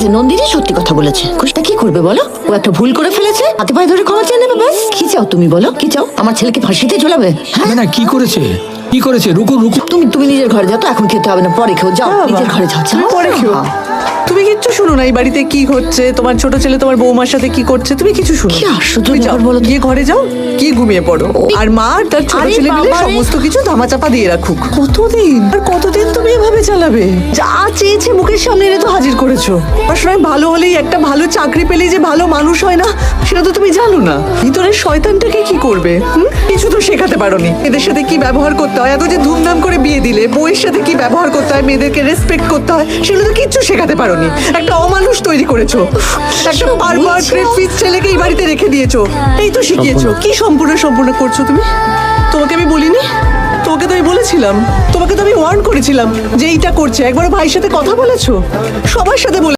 আছে নন্দিনী সত্যি কথা বলেছে। কুশটা কি করবে বলো? ও একটা ভুল করে ফেলেছে? হাতে পায়ে ধরে ক্ষমা চেয়ে নেবে ব্যাস। কি চাও তুমি বলো? কি চাও? আমার ছেলেকে ফাঁসিতে ঝোলাবে? হ্যাঁ? না না কি করেছে? কি করেছে? রুকু রুকু। তুমি তুমি নিজের ঘরে যাও তো এখন খেতে হবে না পরে খেও যাও নিজের ঘরে যাও তুমি পরে খেও। তুমি কিচ্ছু শুনো না এই বাড়িতে কি হচ্ছে? তোমার ছোট ছেলে তোমার বৌমার সাথে কি করছে? তুমি কিছু শুনো কি আশ্চর্য তুমি যাও ব্যাপার বলো তো। গিয়ে ঘরে যাও কি ঘুমিয়ে পড়ো। আর মা আর তার ছোট ছেলে মিলে সমস্ত কিছু ধামাচাপা দিয়ে রাখুক। কতদিন? আর কতদিন তুমি চালাবে যা চেয়েছে মুখের সামনে এনে তো হাজির করেছ। পড়াশোনায় ভালো হলেই একটা ভালো চাকরি পেলেই যে ভালো মানুষ হয় না সেটা তো তুমি জানো না। ভিতরের শয়তানটাকে কি করবে কিছু তো শেখাতে পারোনি। এদের সাথে কি ব্যবহার করতে হয়? এত যে ধুমধাম করে বিয়ে দিলে বউয়ের সাথে কি ব্যবহার করতে হয় মেয়েদেরকে রেসপেক্ট করতে হয় সেগুলো তো কিচ্ছু শেখাতে পারোনি। একটা অমানুষ তৈরি করেছ। একটা বারবার ছেলেকে এই বাড়িতে রেখে দিয়েছ। এই তো শিখিয়েছো। কি সম্পূর্ণ সম্পূর্ণ করছ তুমি? তোমাকে আমি বলেছিলাম, তোমাকে তো আমি ওয়ার্ন করেছিলাম যে এইটা করছে। একবার ভাইয়ের সাথে কথা বলেছ? সবার সাথে বলে